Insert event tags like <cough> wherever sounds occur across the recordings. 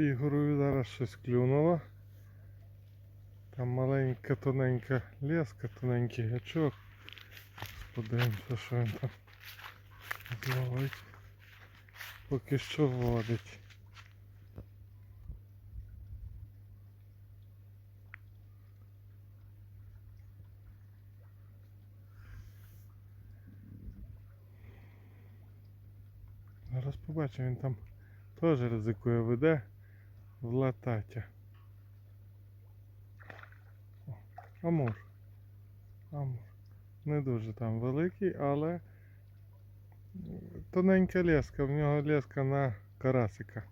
От зараз щось клюнуло. Там маленька тоненька леска, тоненький гачок. Подивимося, що він там зловить. Поки що водить. Зараз побачимо, він там теж ризикує веде в лататя. Амур. Амур. Не дуже там великий, але тоненька леска, в нього леска на карасика.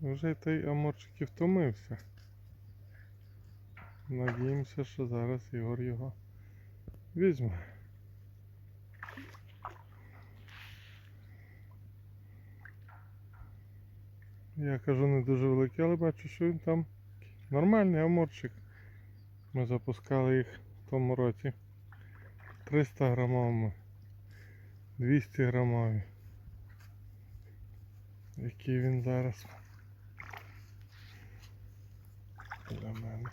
Вже той амурчик і втомився. Надіємося, що зараз Ігор його візьме. Я кажу не дуже великий, але бачу, що він там нормальний аморчик. Ми запускали їх в тому році. 300 грамовими, 200 грамові. Який він зараз для мене.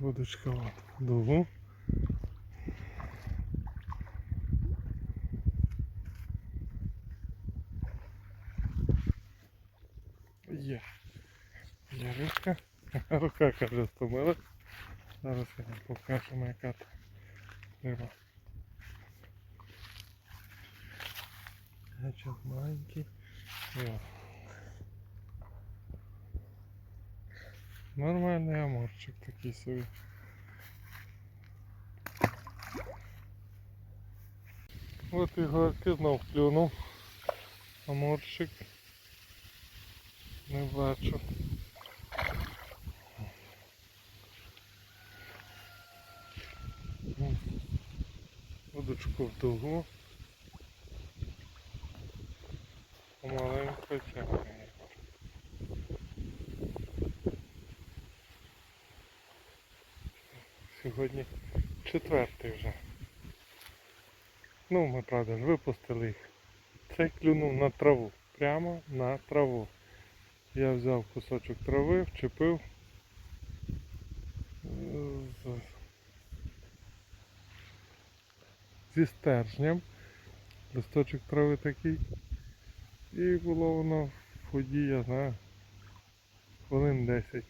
Водочка от дугу. Є. Є рибка. <laughs> Рука каже стомила. Зараз я вам покажемо яка там риба. Гачок маленький. О. Нормальний аморчик такий собі. От Ігорки знов клюнув. Аморчик. Не бачу. М. Удочку в дугу. Сьогодні четвертий вже. Ну, ми правда ж випустили їх. Цей клюнув на траву. Прямо на траву. Я взяв кусочок трави, вчепив зі стержнем. Листочок трави такий. І було воно в ході, я знаю, хвилин 10,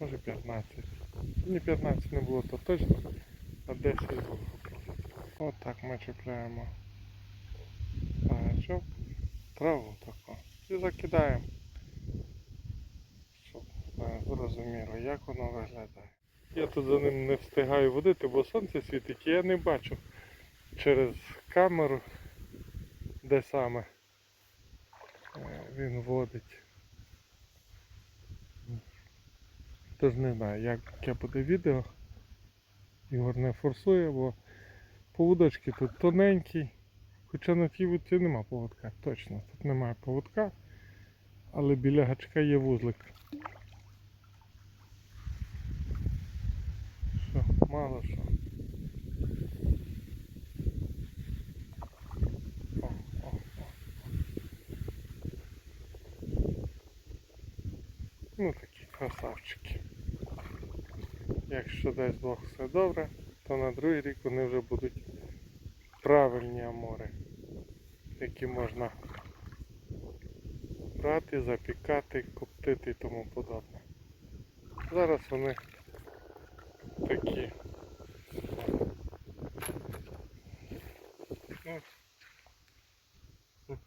може 15. Ні 15 не було, то точно, а 10 було. От так ми чіпляємо гачок, траву таку і закидаємо. Щоб е, зрозуміло, як воно виглядає. Я тут за ним не встигаю водити, бо сонце світить, і я не бачу через камеру, де саме е, він водить. Тож не знаю, яке буде відео. Ігор не форсує, бо поводочки тут тоненькі. Хоча на тій вудці нема поводка, точно, тут немає поводка, але біля гачка є вузлик. Що, мало що. Ну такі красавчики. Якщо дасть Бог все добре, то на другий рік вони вже будуть правильні амори, які можна брати, запікати, коптити і тому подобне. Зараз вони такі. Ну,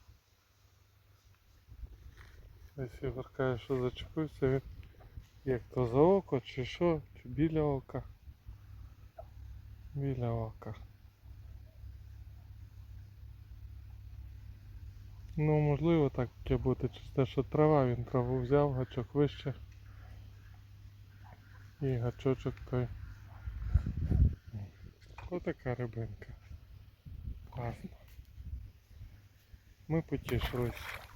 Ось Ігор каже, що зачепився він як то за око, чи що, чи біля ока. Біля ока. Ну, можливо, так таке бути через те, що трава, він траву взяв, гачок вище. І гачочок той. Отака рибинка. Класно. Ми потішились.